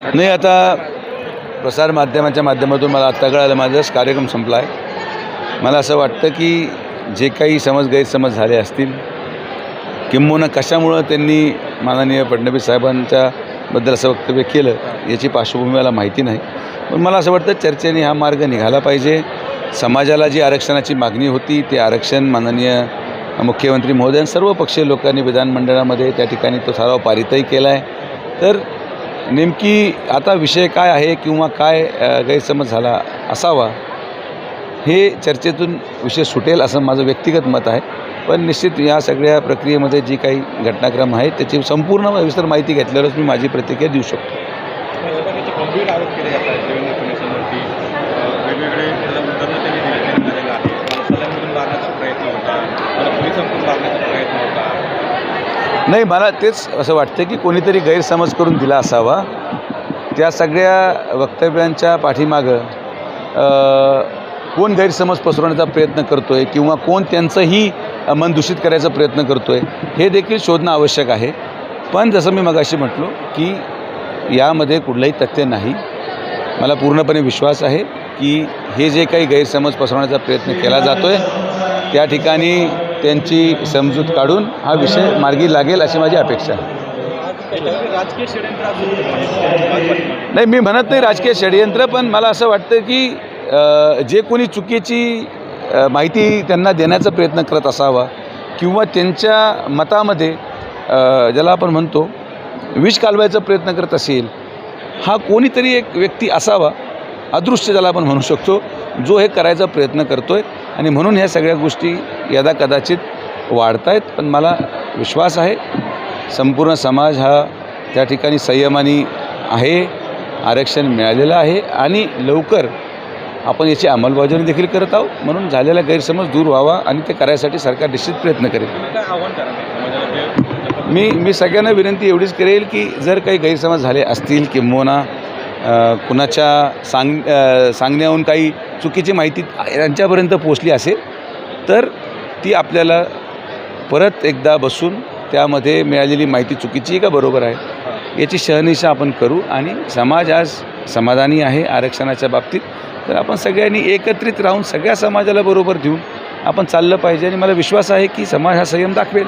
नाही आता प्रसारमाध्यमाच्या माध्यमातून मला आत्ता कळालं माझाच कार्यक्रम संपला आहे मला असं वाटतं की जे काही समज गैरसमज झाले असतील किंबहुना कशामुळं त्यांनी माननीय फडणवीस साहेबांच्या बद्दल असं वक्तव्य केलं याची पार्श्वभूमी मला माहिती नाही. पण मला असं वाटतं चर्चेने हा मार्ग निघाला पाहिजे. समाजाला जी आरक्षणाची मागणी होती ते आरक्षण माननीय मुख्यमंत्री महोदय सर्व पक्षीय लोकांनी विधानमंडळामध्ये त्या ठिकाणी तो ठराव पारितही केला आहे तर नेमकी आता विषय काय आहे किंवा काय गैरसमज झाला असावा हे चर्चेतून विषय सुटेल असं माझं व्यक्तिगत मत आहे. पण निश्चित या सगळ्या प्रक्रियेमध्ये जी काही घटनाक्रम आहे त्याची संपूर्ण विस्तार माहिती घेतल्यावरच मी माझी प्रतिक्रिया देऊ शकतो त्याचे गंभीर आरोप केले जात आहेत देवेंद्र फडणवीसांवरती अ, वेगवेगळे त्याला उदाहरणं त्यांनी दिले दिलेलं आहे मला सल्यामधून मारण्याचा प्रयत्न होता मला पोलिसांकडून मारण्याचा प्रयत्न होता नाही मला तेच असं वाटतं की कोणीतरी गैरसमज करून दिला असावा. त्या सगळ्या वक्तव्यांच्या पाठीमागं कोण गैरसमज पसरवण्याचा प्रयत्न करतो आहे किंवा कोण त्यांचंही मन दूषित करायचा प्रयत्न करतो आहे हे देखील शोधणं आवश्यक आहे. पण जसं मी मगाशी म्हटलो की यामध्ये कुठलंही तथ्य नाही. मला पूर्णपणे विश्वास आहे की हे जे काही गैरसमज पसरवण्याचा प्रयत्न केला जातो आहे त्या ठिकाणी त्यांची समजूत काढून हा विषय मार्गी लागेल अशी माझी अपेक्षा आहे. नाही मी म्हणत नाही राजकीय षडयंत्र पण मला असं वाटतं की जे कोणी चुकीची माहिती त्यांना देण्याचा प्रयत्न करत असावा किंवा त्यांच्या मतामध्ये ज्याला आपण म्हणतो विष कालवायचा प्रयत्न करत असेल हा कोणीतरी एक व्यक्ती असावा अदृश्य ज्याला आपण म्हणू शकतो जो हे करायचा प्रयत्न करतो आहे आणि म्हणून ह्या सगळ्या गोष्टी यदा कदाचित वाढत आहेत पण मला विश्वास आहे संपूर्ण समाज हा त्या ठिकाणी संयमाने आहे आरक्षण मिळालेलं आहे आणि लवकर आपण याची अंमलबजावणी देखील करत आहोत. म्हणून झालेला गैरसमज दूर व्हावा आणि ते करायसाठी सरकार निश्चित प्रयत्न करेल. मी मी सगळ्यांना विनंती एवढीच करेल की जर काही गैरसमज झाले असतील किंबहुना कुणाच्या सांग सांगण्याहून काही चुकीची माहिती यांच्यापर्यंत पोचली असेल तर ती आपल्याला परत एकदा बसून त्यामध्ये मिळालेली माहिती चुकीची का बरोबर आहे याची शहनिशा आपण करू आणि समाज आज समाधानी आहे आरक्षणाच्या बाबतीत तर आपण सगळ्यांनी एकत्रित राहून सगळ्या समाजाला बरोबर घेऊन आपण चाललं पाहिजे आणि मला विश्वास आहे की समाज हा संयम दाखवेल.